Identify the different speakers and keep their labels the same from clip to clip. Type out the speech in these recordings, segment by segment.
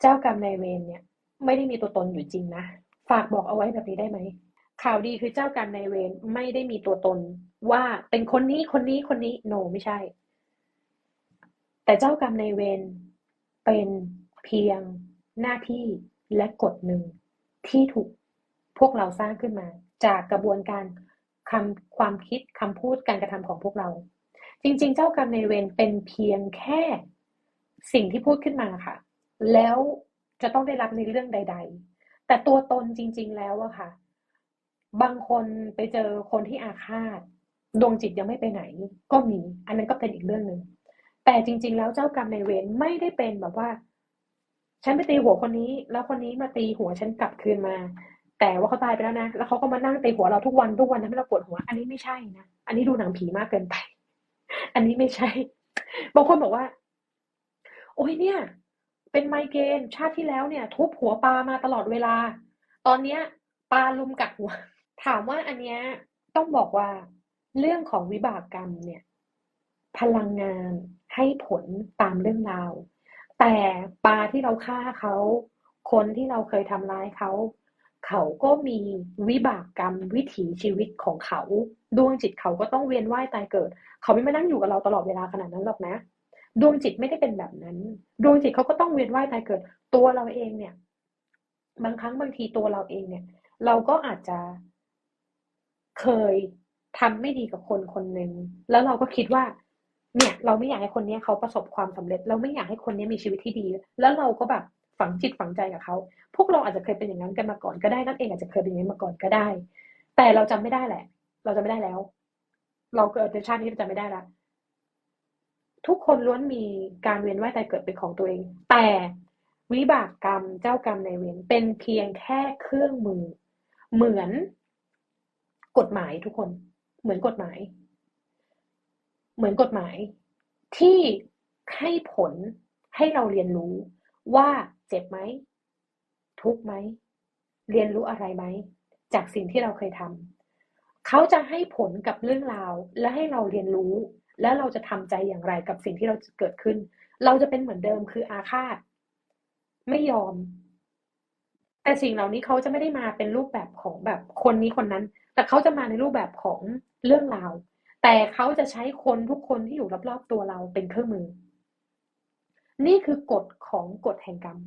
Speaker 1: เจ้ากรรมนายเวรเนี่ย ไม่ได้มีตัวตนอยู่จริงนะ ฝากบอกเอาไว้แบบนี้ได้ไหม ข่าวดีคือเจ้ากรรมนายเวรไม่ได้มีตัวตน ว่าเป็นคนนี้คนนี้คนนี้โนไม่ใช่ แต่เจ้ากรรมนายเวรเป็นเพียงหน้าที่และกฎหนึ่งที่ถูกพวกเราสร้างขึ้นมา จากกระบวนการคำความคิดคำพูดการกระทำของพวกเรา จริง ๆ เจ้ากรรมนายเวรเป็นเพียงแค่สิ่งที่พูดขึ้นมาค่ะ แล้วจะต้องได้รับในเรื่องใด ๆ แต่ตัวตนจริง ๆ แล้วอะค่ะ บางคนไปเจอคนที่อาฆาต ดวงจิตยังไม่ไปไหน ก็มี อันนั้นก็เป็นอีกเรื่องหนึ่ง แต่จริง ๆ แล้วเจ้ากรรมในเวรไม่ได้เป็นแบบว่า ฉันไปตีหัวคนนี้ แล้วคนนี้มาตีหัวฉันกลับคืนมา แต่ว่าเขาตายไปแล้วนะ แล้วเขาก็มานั่งตีหัวเราทุกวันทุกวันทำให้เราปวดหัว อันนี้ไม่ใช่นะ อันนี้ดูหนังผีมากเกินไป อันนี้ไม่ใช่ บางคนบอกว่า โอ้ยเนี่ย เป็นไมเกรนชาติที่แล้วเนี่ย ทุบหัวปลามาตลอดเวลา ตอนเนี้ยปลาลุมกัดหัว ถามว่าอันเนี้ยต้องบอกว่า เรื่องของวิบากกรรมเนี่ย พลังงานให้ผลตามเรื่องราว แต่ปลาที่เราฆ่าเขาคนที่เราเคยทำร้ายเขาเขาก็มีวิบากกรรมวิถีชีวิตของเขา ดวงจิตเขาก็ต้องเวียนว่ายตายเกิด เขาไม่มานั่งอยู่กับเราตลอดเวลาขนาดนั้นหรอกนะ ดวงจิตไม่ได้เป็นแบบนั้น ดวงจิตเขาก็ต้องเวียนว่ายตายเกิด ตัวเราเองเนี่ย บางครั้งบางทีตัวเราเองเนี่ย เราก็อาจจะเคยทำไม่ดีกับคนคนหนึ่งแล้วเราก็คิดว่า เนี่ย เราไม่อยากให้คนนี้เขาประสบความสำเร็จ เราไม่อยากให้คนนี้มีชีวิตที่ดี แล้วเราก็แบบฝังจิตฝังใจกับเขา พวกเราอาจจะเคยเป็นอย่างนั้นกันมาก่อนก็ได้ นั่นเองอาจจะเคยเป็นอย่างนี้มาก่อนก็ได้ แต่เราจำไม่ได้แหละ เราจะไม่ได้แล้ว เราเกิดในชาตินี้จะไม่ได้ละ ทุกคนล้วนมีการเวียนว่ายตายเกิดเป็นของตัวเอง แต่วิบากกรรมเจ้ากรรมในเวรเป็นเพียงแค่เครื่องมือ เหมือนกฎหมายทุกคน เหมือนกฎหมาย เหมือนกฎหมาย ที่ให้ผลให้เราเรียนรู้ว่าเจ็บไหม ทุกไหม เรียนรู้อะไรไหม จากสิ่งที่เราเคยทำเขาจะให้ผลกับเรื่องราวและให้เราเรียนรู้ แล้วเราจะทำใจอย่างไรกับสิ่งที่เราเกิดขึ้น เราจะเป็นเหมือนเดิมคืออาฆาต ไม่ยอม แต่สิ่งเหล่านี้เขาจะไม่ได้มาเป็นรูปแบบของแบบคนนี้คนนั้น แต่เขาจะมาในรูปแบบของเรื่องราว แต่เขาจะใช้คนทุกคนที่อยู่รอบๆตัวเราเป็นเครื่องมือ นี่คือกฎของกฎแห่งกรรม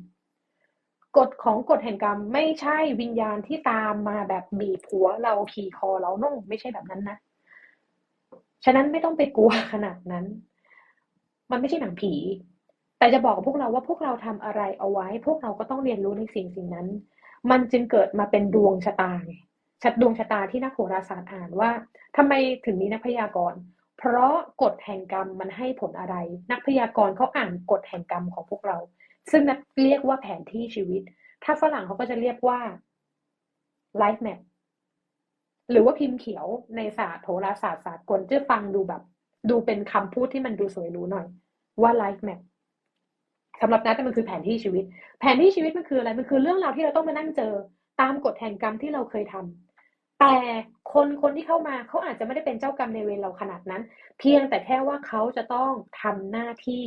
Speaker 1: กฎของกฎแห่งกรรมไม่ใช่วิญญาณที่ตามมาแบบบีบหัวเราขี่คอเราน่งไม่ใช่แบบนั้นนะ ฉะนั้นไม่ต้องไปกลัวขนาดนั้น มันไม่ใช่หนังผี แต่จะบอกกับพวกเราว่าพวกเราทำอะไรเอาไว้ พวกเราก็ต้องเรียนรู้ในสิ่งสิ่งนั้น มันจึงเกิดมาเป็นดวงชะตาไงชัดดวงชะตาที่นักโหราศาสตร์อ่านว่าทำไมถึงมีนักพยากรณ์ เพราะกฎแห่งกรรมมันให้ผลอะไร นักพยากรณ์เขาอ่านกฎแห่งกรรมของพวกเรา ซึ่งนักเรียกว่าแผนที่ชีวิต ถ้าฝรั่งเขาก็จะเรียกว่า life map หรือว่าพิมพ์เขียวในศาสตร์โหราศาสตร์ศาสตร์กลจะฟังดูแบบ ดูเป็นคำพูดที่มันดูสวยหรูหน่อย ว่า life map สำหรับนัทมันคือแผนที่ชีวิต แผนที่ชีวิตมันคืออะไรมันคือเรื่องราวที่เราต้องมานั่งเจอ ตามกฎแห่งกรรมที่เราเคยทำแต่คนคนที่เข้ามาเขาอาจจะไม่ได้เป็นเจ้ากรรมในเวรเราขนาดนั้น เพียงแต่แค่ว่าเขาจะต้องทำหน้าที่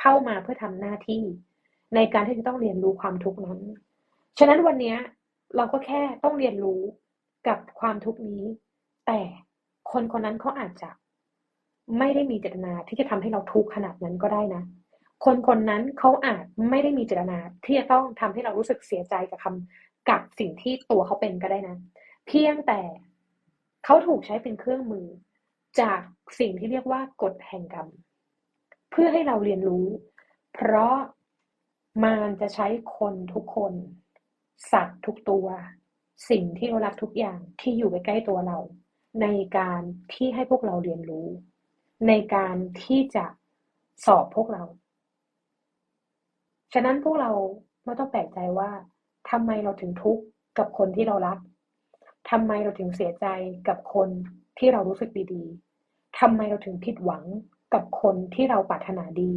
Speaker 1: เข้ามาเพื่อทำหน้าที่ ในการที่จะต้องเรียนรู้ความทุกข์นั้น ฉะนั้นวันนี้เราก็แค่ต้องเรียนรู้ กับความทุกข์นี้ แต่คนคนนั้นเขาอาจจะไม่ได้มีเจตนาที่จะทำให้เราทุกข์ขนาดนั้นก็ได้นะ คนคนนั้นเขาอาจไม่ได้มีเจตนาที่จะต้องทำให้เรารู้สึกเสียใจกับคำกับสิ่งที่ตัวเขาเป็นก็ได้นะ เพียงแต่เขาถูกใช้เป็นเครื่องมือ จากสิ่งที่เรียกว่ากฎแห่งกรรม เพื่อให้เราเรียนรู้ เพราะมันจะใช้คนทุกคน สัตว์ทุกตัว สิ่งที่เรารักทุกอย่างที่อยู่ใกล้ๆตัวเรา ในการที่ให้พวกเราเรียนรู้ ในการที่จะสอบพวกเรา ฉะนั้นพวกเราไม่ต้องแปลกใจว่าทำไมเราถึงทุกข์กับคนที่เรารักทำไมเราถึงเสียใจกับคนที่เรารู้สึกดีๆทำไมเราถึงผิดหวังกับคนที่เราปรารถนาดี